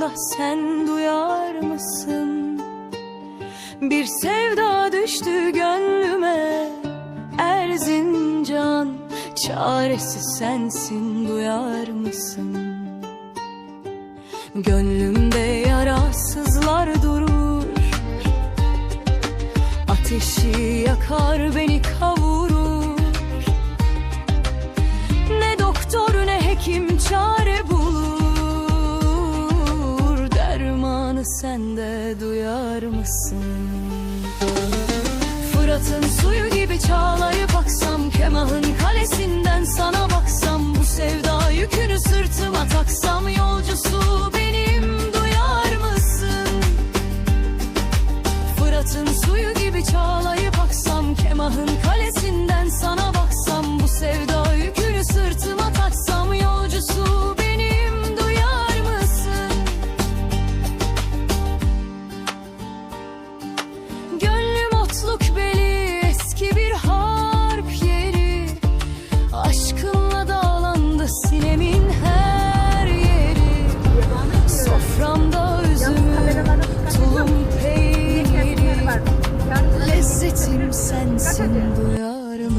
da sen duyar mısın? Bir sevda düştü gönlüme Erzincan Çaresi sensin duyar mısın? Gönlümde duyar mısın? Fırat'ın suyu gibi çağlayıp aksam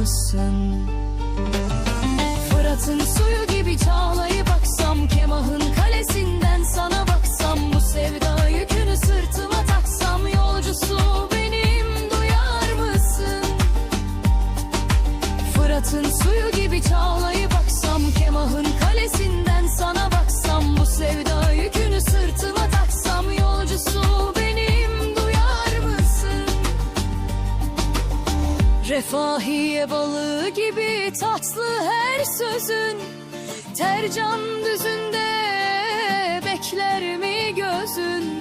duyar mısın? Fırat'ın suyu gibi çağlayıp aksam Kemah'ın kalesinden sana baksam Bu sevda yükünü sırtıma taksam Yolcusu benim duyar mısın? Fırat'ın suyu gibi çağlayıp aksam Kemah'ın kalesinden sana baksam Bu sevda Refahiye balığı gibi tatlı her sözün. Tercan düzünde bekler mi gözün?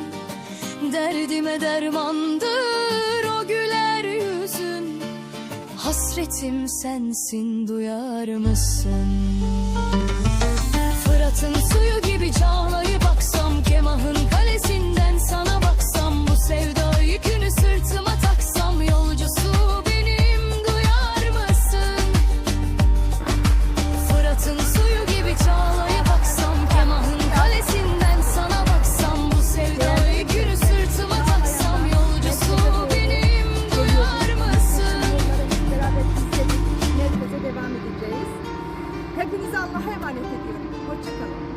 Derdime dermandır o güler yüzün. Hasretim sensin duyar mısın? Allah'a emanet ediyorum. Hoşçakalın.